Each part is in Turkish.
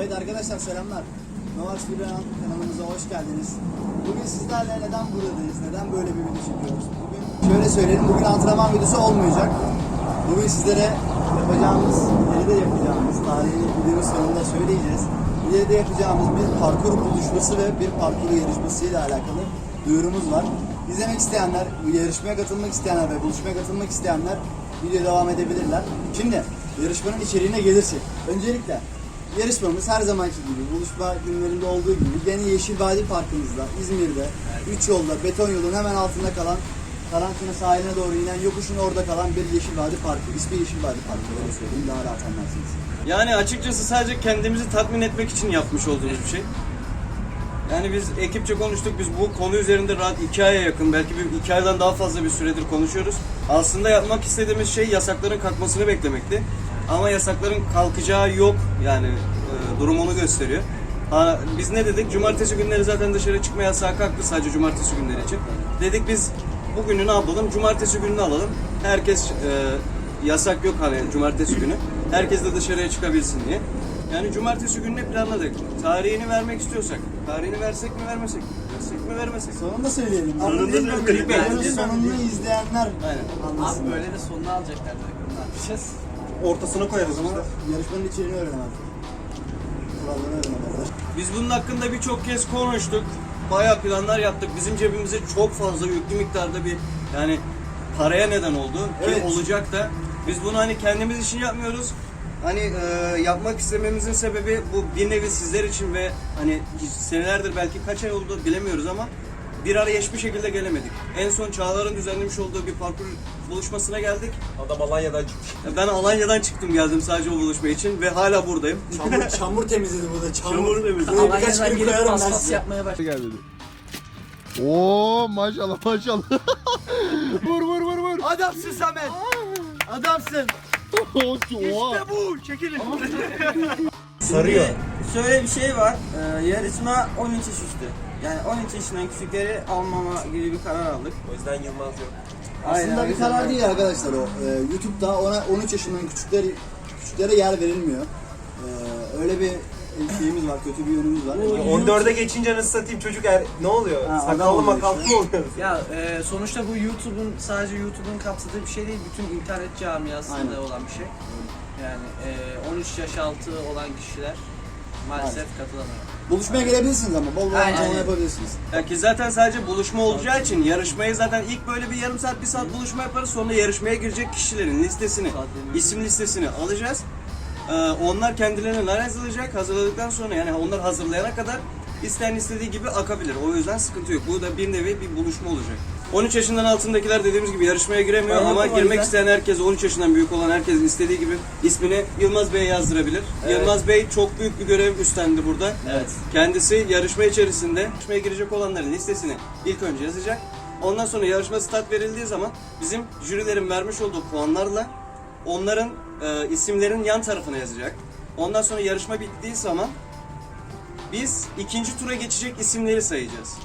Evet arkadaşlar selamlar. Novax Freelance kanalımıza hoş geldiniz. Bugün sizlerle neden buradayız, neden böyle bir video çekiyoruz? Bugün şöyle söyleyelim, bugün antrenman videosu olmayacak. Bugün sizlere yapacağımız, ileride yapacağımız, tarihini videonun sonunda söyleyeceğiz. İleride yapacağımız bir parkur buluşması ve bir parkur yarışmasıyla alakalı duyurumuz var. İzlemek isteyenler, yarışmaya katılmak isteyenler ve buluşmaya katılmak isteyenler videoya devam edebilirler. Şimdi yarışmanın içeriğine gelirsek, öncelikle Yarışmamız her zamanki gibi buluşma günlerinde olduğu gibi gene Yeşil Vadi Parkımızda İzmir'de 3 yolda beton yolun hemen altında kalan karantina sahiline doğru inen yokuşun orada kalan bir Yeşil Vadi Parkı. İsmi Yeşil Vadi Parkı öyle söyleyeyim daha rahat anlarsınız. Yani açıkçası sadece kendimizi tatmin etmek için yapmış olduğumuz bir şey. Yani biz ekipçe konuştuk. Biz bu konu üzerinde rahat iki aya yakın, belki bir iki aydan daha fazla bir süredir konuşuyoruz. Aslında yapmak istediğimiz şey yasakların kalkmasını beklemekti. Ama yasakların kalkacağı yok. Yani e, durum onu gösteriyor. Ha, biz ne dedik? Cumartesi günleri zaten dışarı çıkma yasağı kalktı sadece cumartesi günleri için. Dedik biz bugünü ne yapalım? Cumartesi gününü alalım. Herkes e, yasak yok hani cumartesi günü. Herkes de dışarıya çıkabilsin diye. Yani cumartesi gününe planladık. Tarihini vermek istiyorsak, tarihini versek mi vermesek mi? Versek mi vermesek mi? Sonunda söyleyelim. Sonunda. Clickbait. Videonun sonunu izleyenler Aynen. anlasın. Abi böyle de sonunu alacaklar. Ne yapacağız? Ortasına koyarız Ama işte. yarışmanın içeriğini öğrenemez. Kurallarını öğrenemezler. Biz bunun hakkında birçok kez konuştuk. Bayağı planlar yaptık. Bizim cebimize çok fazla yüklü miktarda bir yani paraya neden oldu. Ki Evet. olacak da. Biz bunu hani kendimiz için yapmıyoruz. Hani e, yapmak istememizin sebebi bu bir nevi sizler için ve hani senelerdir belki kaç ay oldu bilemiyoruz ama bir araya hiçbir şekilde gelemedik. En son Çağlar'ın düzenlemiş olduğu bir parkur buluşmasına geldik. Adam Alanya'dan çıkmış. Ben Alanya'dan çıktım geldim sadece o buluşma için ve hala buradayım. Çamur, çamur temizledi burada. Çamur, Çamur temizledi. Buraya birkaç gün koyarım ben size. yapmaya başladı. gelmedi. Oo maşallah maşallah. vur vur vur vur. Adamsın Samet. Adamsın. Oha. bu. Çekilin. Sarıyor. Şöyle bir şey var. Ee, yarışma 13 yaş üstü. Yani 13 yaşından küçükleri almama gibi bir karar aldık. O yüzden Yılmaz yok. Aslında bir karar değil arkadaşlar o. Ee, YouTube'da ona 13 yaşından küçükler küçüklere yer verilmiyor. Ee, öyle bir şeyimiz var, kötü bir yönümüz var. 14'e geçince nasıl satayım çocuk er... Ne oluyor? Ha, adam Sakallı oluyor makallı işte. mı oluyor? Ya e, sonuçta bu YouTube'un sadece YouTube'un kapsadığı bir şey değil. Bütün internet camiasında Aynen. olan bir şey. Yani e, 13 yaş altı olan kişiler maalesef katılamıyor. Buluşmaya gelebilirsiniz ama bol bol Aynen. antrenman yapabilirsiniz. Ya ki zaten sadece buluşma olacağı için yarışmayı zaten ilk böyle bir yarım saat bir saat buluşma yaparız sonra yarışmaya girecek kişilerin listesini, isim listesini alacağız. Ee, onlar kendilerine hazırlayacak. Hazırladıktan sonra yani onlar hazırlayana kadar isteyen istediği gibi akabilir. O yüzden sıkıntı yok. Bu da bir nevi bir buluşma olacak. 13 yaşından altındakiler dediğimiz gibi yarışmaya giremiyor Ben ama girmek yüzden. isteyen herkes 13 yaşından büyük olan herkesin istediği gibi ismini Yılmaz Bey'e yazdırabilir. Yılmaz Bey çok büyük bir görev üstlendi burada. Evet. Kendisi yarışma içerisinde yarışmaya girecek olanların listesini ilk önce yazacak. Ondan sonra yarışma start verildiği zaman bizim jürilerin vermiş olduğu puanlarla onların e, isimlerin yan tarafına yazacak. Ondan sonra yarışma bittiği zaman biz ikinci tura geçecek isimleri sayacağız.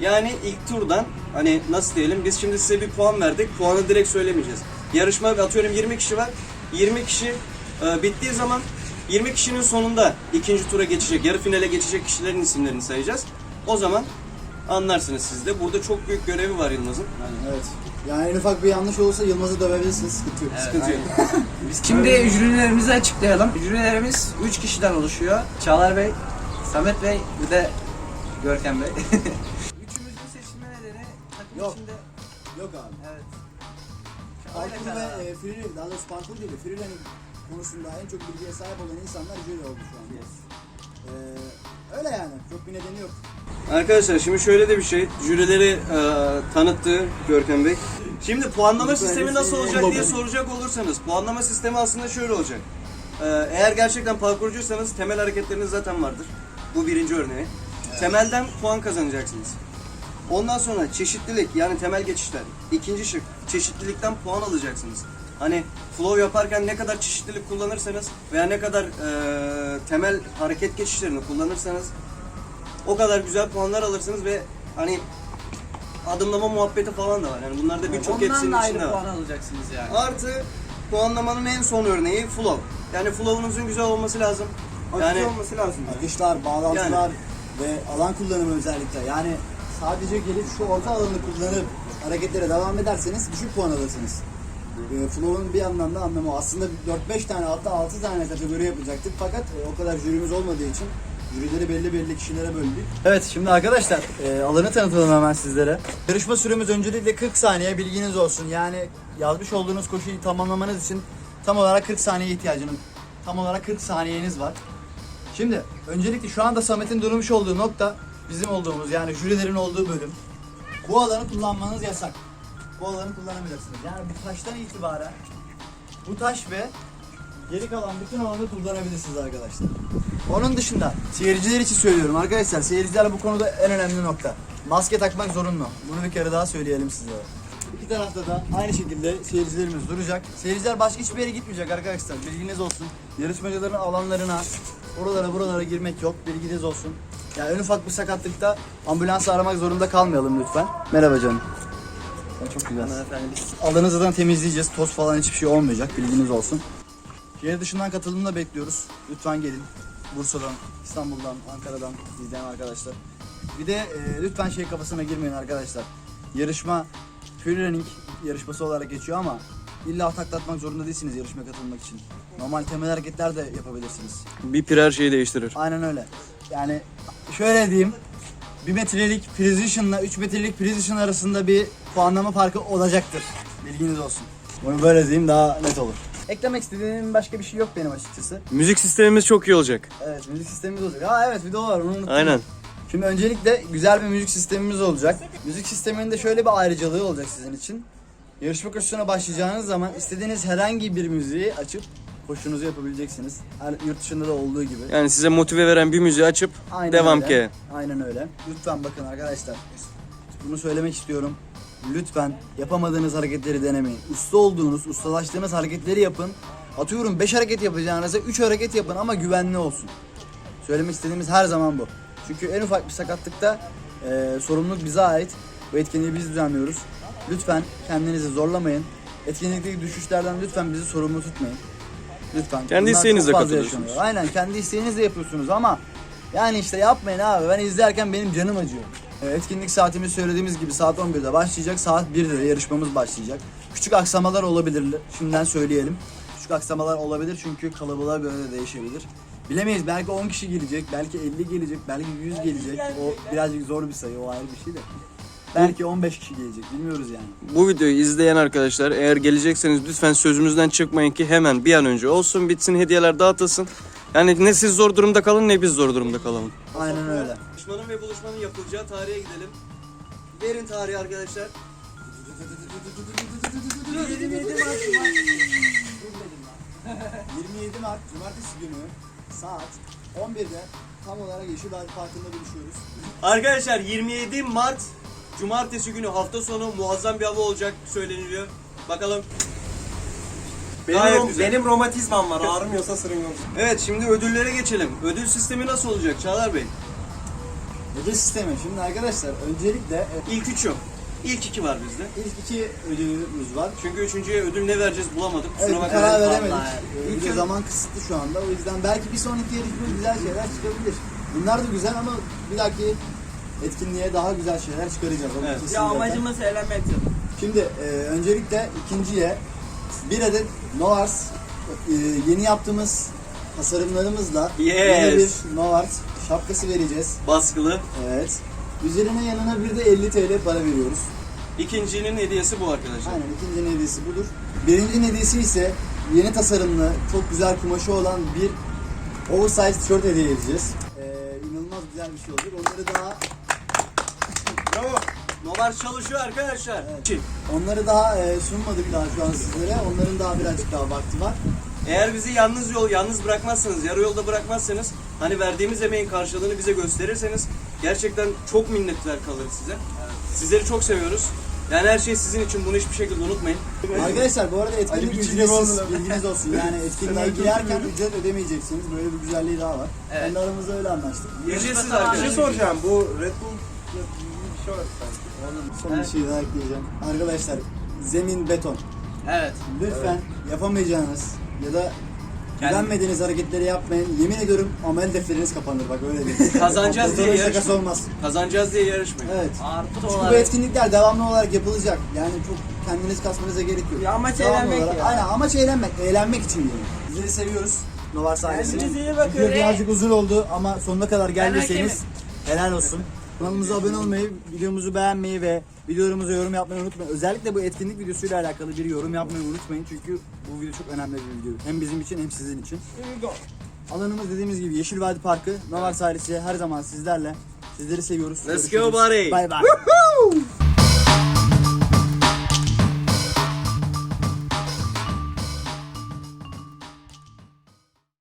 Yani ilk turdan hani nasıl diyelim biz şimdi size bir puan verdik. Puanı direkt söylemeyeceğiz. Yarışma atıyorum 20 kişi var. 20 kişi e, bittiği zaman 20 kişinin sonunda ikinci tura geçecek, yarı finale geçecek kişilerin isimlerini sayacağız. O zaman anlarsınız siz de. Burada çok büyük görevi var Yılmaz'ın. Yani evet. Yani en ufak bir yanlış olursa Yılmaz'ı dövebilirsiniz. Sıkıntı yok. Sıkıntı yok. Şimdi jürilerimizi açıklayalım. Jürilerimiz 3 kişiden oluşuyor. Çağlar Bey, Samet Bey, bir de Görkem Bey. Yok. içinde Yok abi. evet. Parkur ve e, freerun, daha doğrusu parkur değil de freerunning konusunda en çok bilgiye sahip olan insanlar jüri oldu şu anda. Ee, öyle yani. Çok bir nedeni yok. Arkadaşlar şimdi şöyle de bir şey. Jürileri e, tanıttı Görkem Bey. Şimdi puanlama sistemi nasıl olacak diye soracak olursanız puanlama sistemi aslında şöyle olacak. E, eğer gerçekten parkurcuysanız temel hareketleriniz zaten vardır. Bu birinci örneği. Temelden puan kazanacaksınız. Ondan sonra çeşitlilik yani temel geçişler. İkinci şık çeşitlilikten puan alacaksınız. Hani flow yaparken ne kadar çeşitlilik kullanırsanız veya ne kadar e, temel hareket geçişlerini kullanırsanız o kadar güzel puanlar alırsınız ve hani adımlama muhabbeti falan da var. Yani bunlar da birçok Ondan hepsinin da içinde ayrı var. puan alacaksınız yani. Artı puanlamanın en son örneği flow. Yani flow'unuzun güzel olması lazım. Yani- Yani olması lazım. Akışlar, bağlantılar ve alan kullanımı özellikle. Yani sadece gelip şu orta alanı kullanıp hareketlere devam ederseniz düşük puan alırsınız. E, Flow'un bir anlamda anlamı aslında 4-5 tane hatta 6 tane kategori yapacaktık fakat e, o kadar jürimiz olmadığı için jürileri belli belli kişilere böldük. Evet şimdi arkadaşlar e, alanı tanıtalım hemen sizlere. Yarışma süremiz öncelikle 40 saniye bilginiz olsun. Yani yazmış olduğunuz koşuyu tamamlamanız için tam olarak 40 saniye ihtiyacınız tam olarak 40 saniyeniz var. Şimdi öncelikle şu anda Samet'in durmuş olduğu nokta bizim olduğumuz yani jürilerin olduğu bölüm. Bu alanı kullanmanız yasak. Bu alanı kullanabilirsiniz. Yani bu taştan itibaren bu taş ve geri kalan bütün alanı kullanabilirsiniz arkadaşlar. Onun dışında seyirciler için söylüyorum arkadaşlar. Seyirciler bu konuda en önemli nokta. Maske takmak zorunlu. Bunu bir kere daha söyleyelim sizlere. İki tarafta da aynı şekilde seyircilerimiz duracak. Seyirciler başka hiçbir yere gitmeyecek arkadaşlar. Bilginiz olsun. Yarışmacıların alanlarına, oralara buralara girmek yok. Bilginiz olsun. Yani en ufak bir sakatlıkta ambulans aramak zorunda kalmayalım lütfen. Merhaba canım. Ya çok güzel. Alanı zaten temizleyeceğiz. Toz falan hiçbir şey olmayacak. Bilginiz olsun. Şehir dışından katılımını da bekliyoruz. Lütfen gelin. Bursa'dan, İstanbul'dan, Ankara'dan izleyen arkadaşlar. Bir de e, lütfen şey kafasına girmeyin arkadaşlar. Yarışma freerunning yarışması olarak geçiyor ama illa taklatmak zorunda değilsiniz yarışmaya katılmak için. Normal temel hareketler de yapabilirsiniz. Bir pir her şeyi değiştirir. Aynen öyle. Yani şöyle diyeyim. 1 metrelik precision'la 3 metrelik precision arasında bir puanlama farkı olacaktır. Bilginiz olsun. Bunu böyle diyeyim daha net olur. Eklemek istediğim başka bir şey yok benim açıkçası. Müzik sistemimiz çok iyi olacak. Evet müzik sistemimiz olacak. Ha evet bir de o var onu unuttum. Aynen. Şimdi öncelikle güzel bir müzik sistemimiz olacak. Müzik sisteminin de şöyle bir ayrıcalığı olacak sizin için. Yarışma koşusuna başlayacağınız zaman istediğiniz herhangi bir müziği açıp koşunuzu yapabileceksiniz. Her yurt dışında da olduğu gibi. Yani size motive veren bir müziği açıp Aynen devam öyle. ki. Aynen öyle. Lütfen bakın arkadaşlar. Bunu söylemek istiyorum. Lütfen yapamadığınız hareketleri denemeyin. Usta olduğunuz, ustalaştığınız hareketleri yapın. Atıyorum 5 hareket yapacağınıza 3 hareket yapın ama güvenli olsun. Söylemek istediğimiz her zaman bu. Çünkü en ufak bir sakatlıkta e, sorumluluk bize ait. Bu etkinliği biz düzenliyoruz. Lütfen kendinizi zorlamayın. Etkinlikteki düşüşlerden lütfen bizi sorumlu tutmayın. Lütfen. Kendi Bunlar isteğinizle çok fazla katılıyorsunuz. yaşanıyor. Aynen kendi isteğinizle yapıyorsunuz ama yani işte yapmayın abi. Ben izlerken benim canım acıyor. Etkinlik saatimiz söylediğimiz gibi saat 11'de başlayacak. Saat 1'de de yarışmamız başlayacak. Küçük aksamalar olabilir. Şimdiden söyleyelim. Küçük aksamalar olabilir çünkü kalabalığa göre de değişebilir. Bilemeyiz. Belki 10 kişi gelecek, belki 50 gelecek, belki 100 gelecek. O birazcık zor bir sayı, o ayrı bir şey de. Belki 15 kişi gelecek, bilmiyoruz yani. Bu videoyu izleyen arkadaşlar eğer gelecekseniz lütfen sözümüzden çıkmayın ki hemen bir an önce olsun bitsin hediyeler dağıtılsın. Yani ne siz zor durumda kalın ne biz zor durumda kalalım. Aynen öyle. Buluşmanın ve buluşmanın yapılacağı tarihe gidelim. Verin tarihi arkadaşlar. 27 Mart Cumartesi günü saat 11'de tam olarak Yeşilay Parkı'nda buluşuyoruz. Arkadaşlar 27 Mart Cumartesi günü hafta sonu muazzam bir hava olacak söyleniliyor. Bakalım. Benim, Gayet rom- güzel. benim romatizmam var. Ağrımıyorsa sırın yok. Evet şimdi ödüllere geçelim. Ödül sistemi nasıl olacak Çağlar Bey? Ödül sistemi. Şimdi arkadaşlar öncelikle e, İlk üç yok. İlk iki var bizde. ilk iki ödülümüz var. Çünkü üçüncüye ödül ne vereceğiz bulamadık. Evet Kusura bir karar bakmayın. veremedik. Vallahi. Ee, Bir de İlk- zaman kısıtlı şu anda. O yüzden belki bir sonraki yarışmada güzel şeyler çıkabilir. Bunlar da güzel ama bir dahaki etkinliğe daha güzel şeyler çıkaracağız. Onu Evet. kesin Ya zaten. amacımız eğlenmektir. Şimdi e, öncelikle ikinciye bir adet Novars e, yeni yaptığımız tasarımlarımızla Yes. yeni bir Novars şapkası vereceğiz. Baskılı. Evet. Üzerine yanına bir de 50 TL para veriyoruz. İkincinin hediyesi bu arkadaşlar. Aynen ikincinin hediyesi budur. Birincinin hediyesi ise yeni tasarımlı, çok güzel kumaşı olan bir oversize tişört hediye edeceğiz. Ee, inanılmaz güzel bir şey olacak. Onları daha Novar çalışıyor arkadaşlar. Ki, onları daha e, sunmadık daha şu an sizlere. Onların daha birazcık daha vakti var. Eğer bizi yalnız yol yalnız bırakmazsanız, yarı yolda bırakmazsanız, hani verdiğimiz emeğin karşılığını bize gösterirseniz gerçekten çok minnettar kalırız size. Sizleri çok seviyoruz. Yani her şey sizin için bunu hiçbir şekilde unutmayın. Arkadaşlar bu arada etkinlik ücretsiz. oldu. Bilginiz olsun. Yani etkinliğe girerken ücret ödemeyeceksiniz. Böyle bir güzelliği daha var. Evet. Kendi aramızda öyle anlaştık. Ücretsiz Bir şey arkadaşlar. soracağım. Bu Red Bull bir var sanki. Son bir şey daha ekleyeceğim. Arkadaşlar zemin beton. Evet. Lütfen yapamayacağınız ya da Güvenmediğiniz hareketleri yapmayın. Yemin ediyorum amel defteriniz kapanır bak öyle diyeyim. Kazanacağız diye Doktorun yarış- şakası olmaz. Kazanacağız diye yarışmayın. Evet. Artı Çünkü bu olarak etkinlikler devamlı olarak yapılacak. Yani çok kendiniz kasmanıza gerek yok. Ya amaç Devamlı eğlenmek olarak- ya. Aynen amaç eğlenmek. Eğlenmek için gelin. Sizleri seviyoruz. Novars ailesi. Kendinize iyi bakın. Video birazcık uzun oldu ama sonuna kadar hakemim. helal olsun. Kanalımıza abone olmayı, videomuzu beğenmeyi ve videolarımıza yorum yapmayı unutmayın. Özellikle bu etkinlik videosuyla alakalı bir yorum yapmayı unutmayın. Çünkü bu video çok önemli bir video. Hem bizim için hem sizin için. Alanımız dediğimiz gibi Yeşil Vadi Parkı. Novars ailesi her zaman sizlerle. Sizleri seviyoruz. Let's Görüşürüz. go buddy. Bye bye.